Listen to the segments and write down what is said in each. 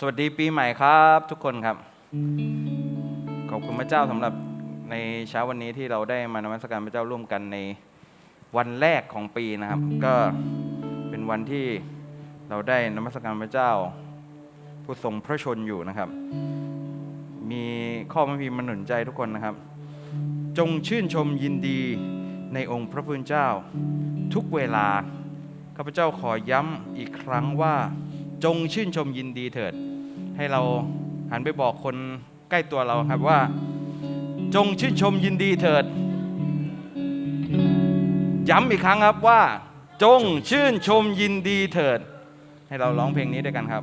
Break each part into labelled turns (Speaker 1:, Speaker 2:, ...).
Speaker 1: สวัสดีปีใหม่ครับ ทุกคนครับ ขอบคุณพระเจ้าสำหรับในเช้าวันนี้ที่เราได้มานมัสการพระเจ้าร่วมกันในวันแรกของปีนะครับ ก็เป็นวันที่เราได้นมัสการพระเจ้า ผู้ทรงพระชนอยู่นะครับ มีข้อพระพีร์มหนุนใจทุกคนนะครับ จงชื่นชมยินดีในองค์พระผู้เป็นเจ้า ทุกเวลาข้าพเจ้าขอย้ำอีกครั้งว่า จงชื่นชมยินดีเถิด ให้เราหันไปบอกคนใกล้ตัวเราครับว่า จงชื่นชมยินดีเถิด ย้ำอีกครั้งครับว่า จงชื่นชมยินดีเถิด ให้เราร้องเพลงนี้ด้วยกันครับ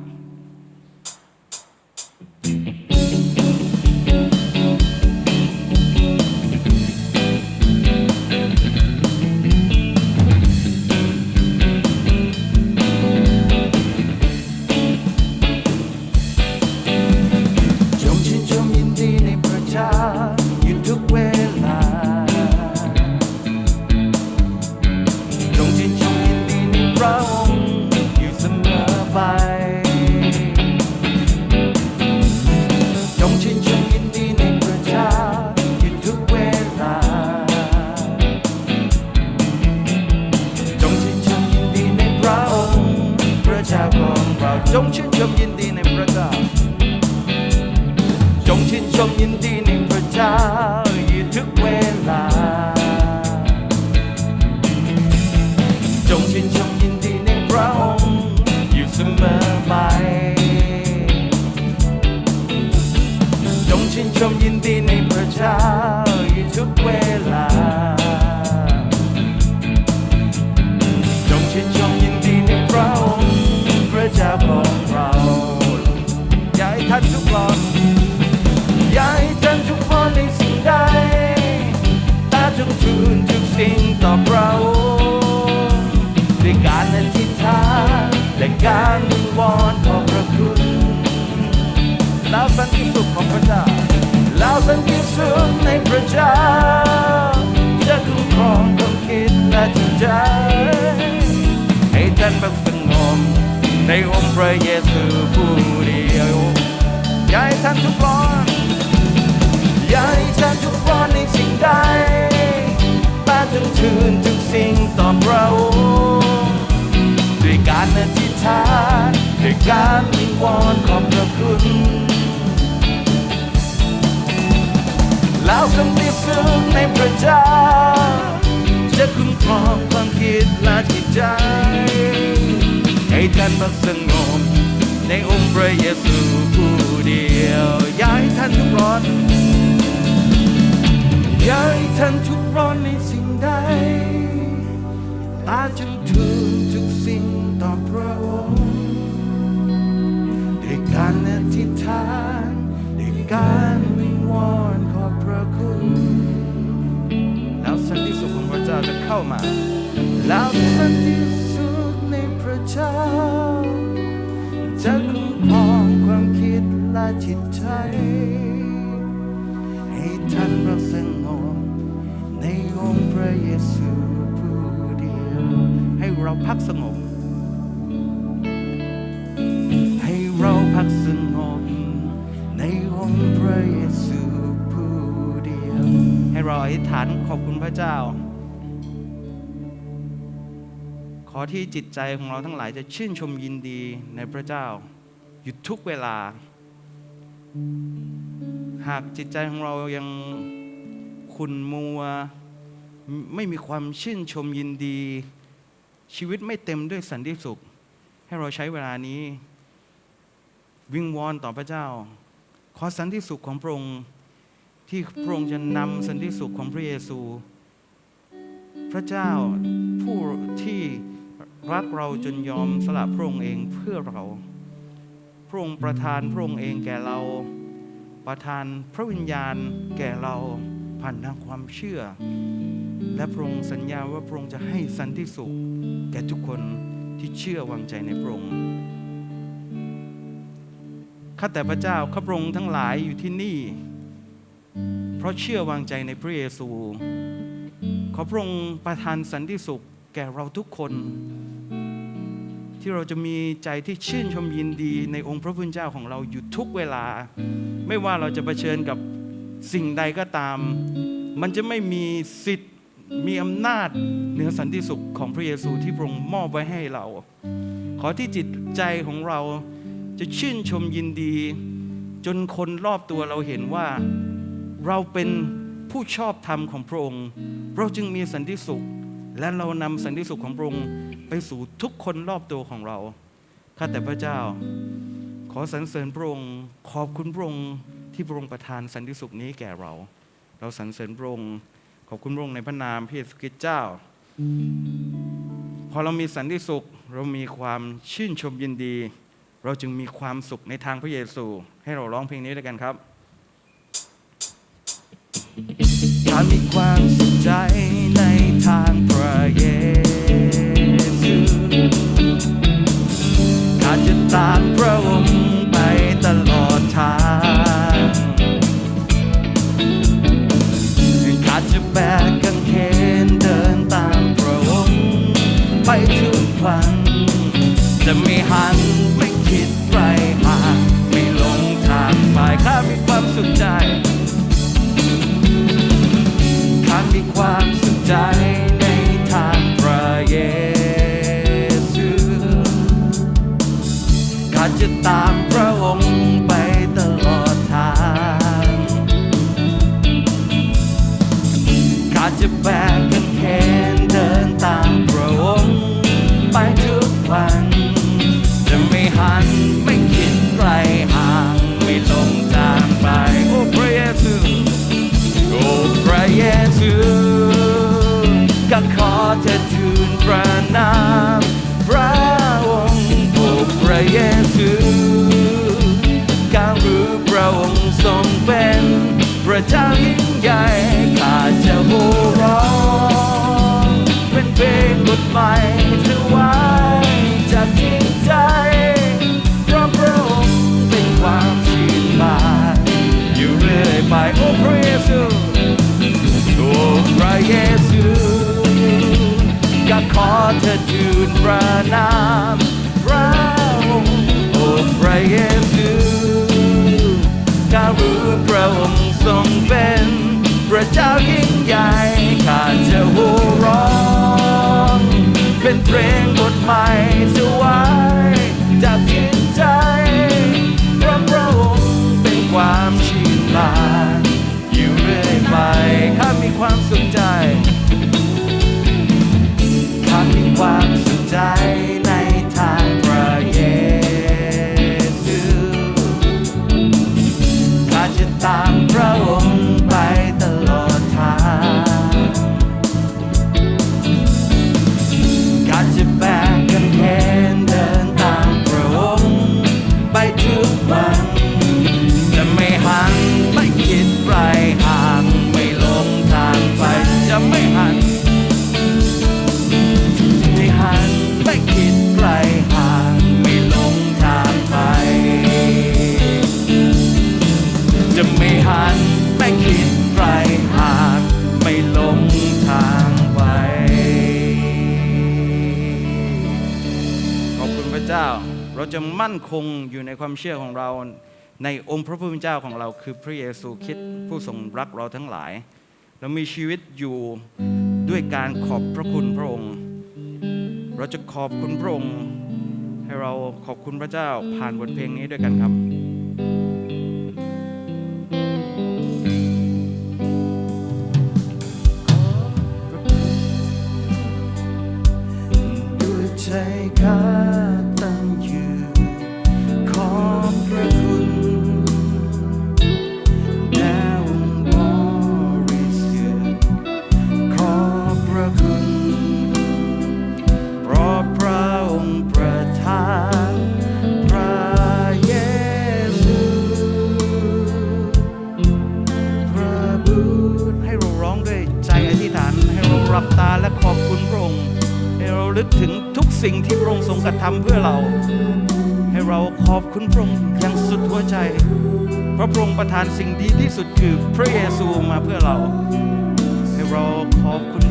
Speaker 2: เจ้าอยู่ทุกเวลา จงชื่นชมยินดีในพระองค์อยู่เสมอไป จงชื่นชมยินดีในพระเจ้าอยู่ทุกเวลา จงชื่นชมยินดีในพระองค์พระเจ้าของเรา อยาให้ท่านทุกคนอาจงทูลทุกสิ่งต่อพระองค์ด้วยการอธิษฐานและการวิงวอนขอพระคุณแล้วสันติสุขของพระเจ้าแล้วสันติสุขในพระเจ้าจะคุ้มครองความคิดและจิตใจ ให้ท่านบักสงบในองค์พระเยซูผู้เดียวอยากให้ท่านทุกคนอยากให้ท่านทุกคนในสิ่งใด ตาจงชื่นทุกสิ่งต่อพระองค์ด้วยการอธิษฐานด้วยการวิงวอนขอบพระคุณ แล้วสันติสุขในพระเจ้า จะคุ้มครองความคิดและจิตใจ ให้ท่านพักสงบในองค์พระเยซูผู้เดียวอยากให้ท่านทุกร้อนอยากให้ท่านทุกร้อนในสิ่ง ใดตาจงทูลทุกสิ่งต่อพระองค์ด้วยการอธิษฐานด้วยการวิงวอนขอพระคุณ
Speaker 1: แล้วสันติสุขของพระเจ้าจะเข้ามา
Speaker 2: แล้วสันติสุขในพระเจ้า พั
Speaker 1: กสงบ
Speaker 2: ให้เราพักสงบ ในองค์พระเยซูผู้เดียว
Speaker 1: ให้เราอธิษฐานขอบคุณพระเจ้า ขอที่จิตใจของเราทั้งหลายจะชื่นชมยินดีในพระเจ้า อยู่ทุกเวลา หากจิตใจของเรายังขุ่นมัว ไม่มีความชื่นชมยินดี ชีวิตไม่เต็มด้วยสันติสุข ให้เราใช้เวลานี้ วิงวอนต่อพระเจ้า ขอสันติสุขของพระองค์ที่พระองค์จะนำสันติสุขของพระเยซู พระเจ้าผู้ที่รักเราจนยอมสละพระองค์เองเพื่อเรา พระองค์ประทานพระองค์เองแก่เรา ประทานพระวิญญาณแก่เรา ผ่านทางความเชื่อ และพระองค์สัญญาว่าพระองค์จะให้สันติสุข แก่ทุกคนที่เชื่อวางใจในพระองค์ข้าแต่พระเจ้าข้าพระองค์ทั้งหลายอยู่ที่นี่ เพราะเชื่อวางใจในพระเยซู ขอพระองค์ประทานสันติสุขแก่เราทุกคน ที่เราจะมีใจที่ชื่นชมยินดีในองค์พระผู้เป็นเจ้าของเราอยู่ทุกเวลา ไม่ว่าเราจะเผชิญกับ สิ่งใดก็ตาม มันจะไม่มีสิทธิ์มีอำนาจเหนือสันติสุขของพระเยซูที่พระองค์มอบไว้ให้เรา ขอที่จิตใจของเราจะชื่นชมยินดี จนคนรอบตัวเราเห็นว่าเราเป็นผู้ชอบธรรมของพระองค์ เราจึงมีสันติสุข และเรานำสันติสุขของพระองค์ไปสู่ทุกคนรอบตัวของเราข้าแต่พระเจ้า ขอสรรเสริญพระองค์ขอบคุณพระองค์ ที่พระองค์ประทานสันติสุขนี้แก่เรา เราสรรเสริญพระองค์ขอบคุณพระองค์ในพระนามพระเยซูคริสต์เจ้า พอเรามีสันติสุข เรามีความชื่นชมยินดี เราจึงมีความสุขในทางพระเยซู ให้เราร้องเพลงนี้ด้วยกันครับถ้ามีความสุขใจในทางพระเยซูข้าจะตาม ทรงเป็นพระเจ้ายิ่งใหญ่ข้าจะโห่ร้อง คงอยู่ในความเชื่อของเราในองค์พระผู้เป็นเจ้าของเราคือพระเยซูคริสต์ผู้ทรงรักเราทั้งหลาย เรามีชีวิตอยู่ด้วยการขอบพระคุณพระองค์ เราจะขอบคุณพระองค์ ให้เราขอบคุณพระเจ้าผ่านบทเพลงนี้ด้วยกันครับ ทานสิ่งดีที่สุดคือพระเยซูมาเพื่อเรา ให้เราขอบคุณ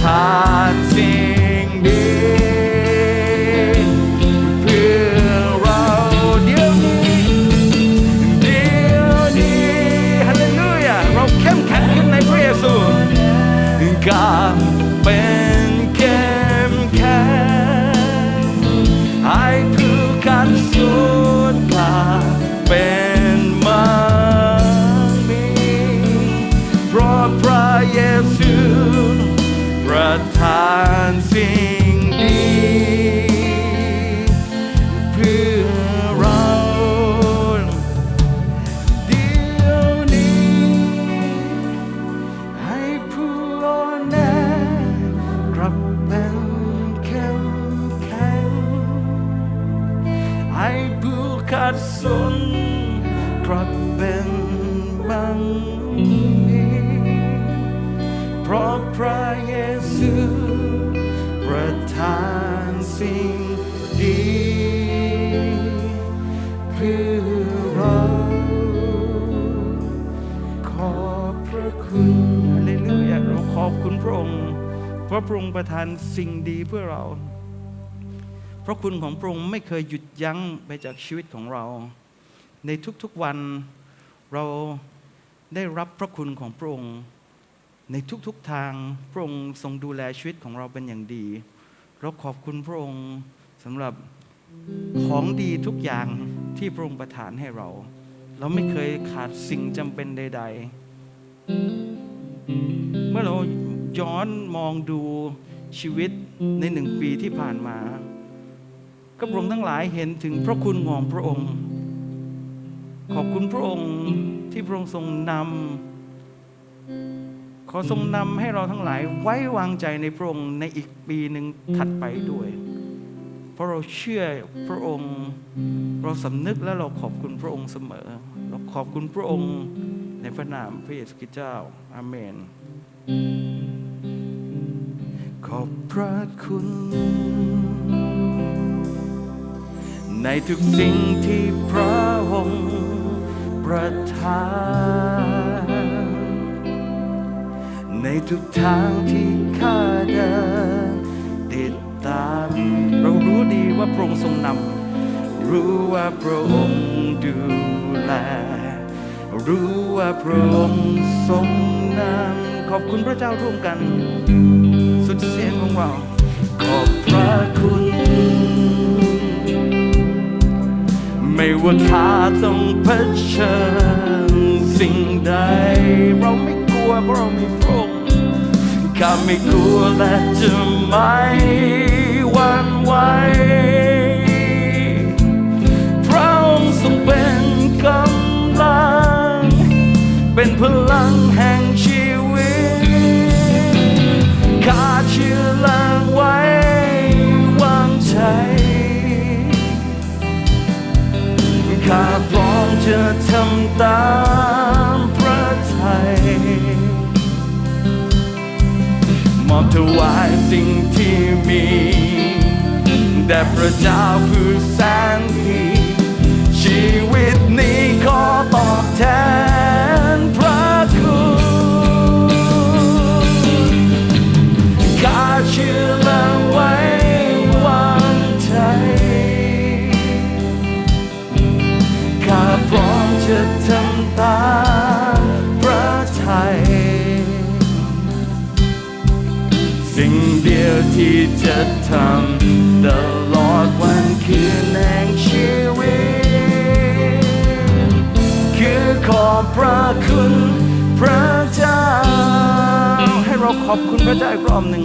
Speaker 2: ทานสิ่งดีเพื่อเราเดี๋ยวนี้เดี๋ยวนี้ฮาเลลูยาเราเข้มแข็งขึ้นในพระเยซูการเป็นเข้มแข็งให้ผู้กันสุดกลาเป็นมันมีเพราะพระเยซู ประทานสิ่งดี ราะพระอ
Speaker 1: งค์ประทานสิ่งดีเพื่อเรา พระคุณของพระองค์ไม่เคยหยุดยั้งไปจากชีวิตของเรา ในทุกๆวันเราได้รับพระคุณของพระองค์ ในทุกๆทางพระองค์ทรงดูแลชีวิตของเราเป็นอย่างดี เราขอบคุณพระองค์สำหรับของดีทุกอย่างที่พระองค์ประทานให้เรา เราไม่เคยขาดสิ่งจำเป็นใด ๆ เมื่อเรา ย้อนมองดูชีวิตในหนึ่งปีที่ผ่านมาก็พระองค์ทั้งหลายเห็นถึงพระคุณของพระองค์ ขอบคุณพระองค์ที่พระองค์ทรงนำขอทรงนำให้เราทั้งหลายไว้วางใจในพระองค์ในอีกปีหนึ่งถัดไปด้วย เพราะเราเชื่อพระองค์ เราสำนึกและเราขอบคุณพระองค์เสมอ เราขอบคุณพระองค์ในพระนามพระเยซูคริสต์เจ้า อาเมน
Speaker 2: อบพระคุณ ในทุกสิ่งที่พระองค์ประทาน ในทุกทางที่ข้าเดินติดตาม
Speaker 1: เรารู้ดีว่าพระองค์ทรงนำ
Speaker 2: รู้ว่าพระองค์ดูแล รู้ว่าพระองค์ทรงนำำ
Speaker 1: ขอบคุณพระเจ้าร่วมกัน สุดเสียงของเรา
Speaker 2: ขอบพระคุณ ไม่ว่าข้าต้องเผชิญสิ่งใด
Speaker 1: เราไม่กลัวเพราะเรามีพระองค์
Speaker 2: ข้าไม่กลัวและจะไม่หวั่นไหวพระองค์ทรงเป็นกำลัง เป็นพลังแห่งชี แด่พระเจ้าผู้แสนดีชีวิตนี้ขอตอบแทนพระคุณข้าเชื่อและไว้วางใจข้าพร้อมจะทำตามพระทัยสิ่งเดียวที่จะทำ ขอบคุณพระเจ้า
Speaker 1: อีกรอบหนึ่ง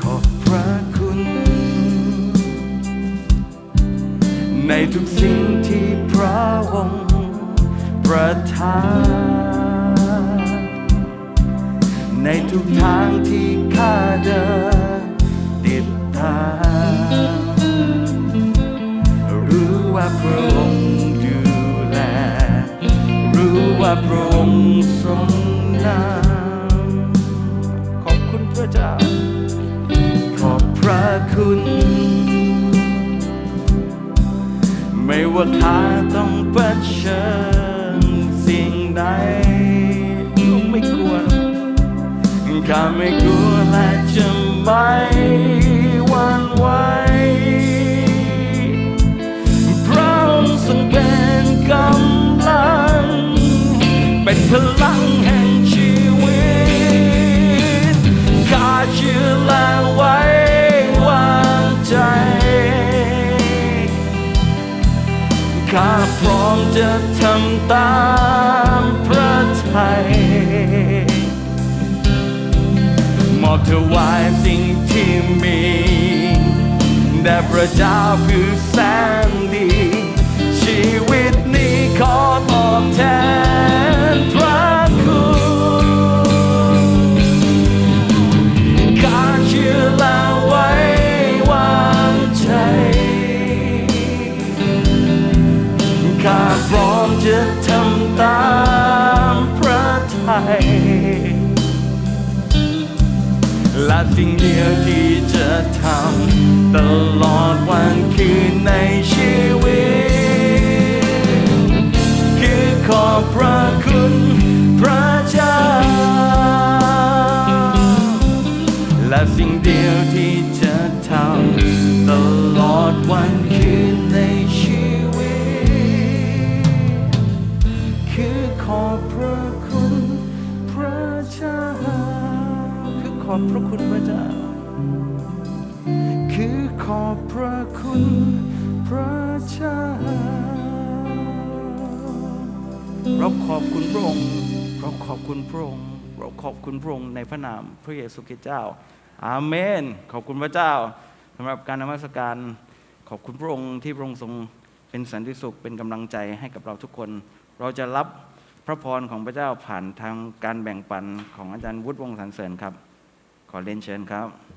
Speaker 2: ขอบพระคุณ ในทุกสิ่งที่พระองค์ประทาน ในทุกทางที่ข้าเดินติดตามรู้ว่าพระองค์ ว่าพระองค์ทรงนำ
Speaker 1: ขอบคุณพระเจ้า
Speaker 2: ขอบพระคุณ ไม่ว่าข้าต้องเผชิญสิ่งใด
Speaker 1: ไม่กลัว
Speaker 2: ข้าไม่กลัวและจะไม่หวั่นไหว พลังแห่งชีวิตข้าเชื่อและไว้วางใจข้าพร้อมจะทำตามพระทัยมอบถวายสิ่งที่มีแด่พระเจ้าคือแสนดี ชีวิตนี้ขอตอบแทน จะทำตามพระทัยและสิ่งเดียวที่จะทำตลอดวันคืนในชีวิต
Speaker 1: อขอบพระคุณพระเจ้า
Speaker 2: คือขอบพระคุณพระเจ้า
Speaker 1: เราขอบคุณพระองค์ เราขอบคุณพระองค์ เราขอบคุณพระองค์ในพระนามพระเยซูคริสต์เจ้า อาเมน ขอบคุณพระเจ้าสำหรับการนมัสการ ขอบคุณพระองค์ที่พระองค์ทรงเป็นสันติสุขเป็นกำลังใจให้กับเราทุกคน เราจะรับพระพรของพระเจ้าผ่านทางการแบ่งปันของอาจารย์วุฒิวงศ์สันเสริญครับ ขอเรียนเชิญครับ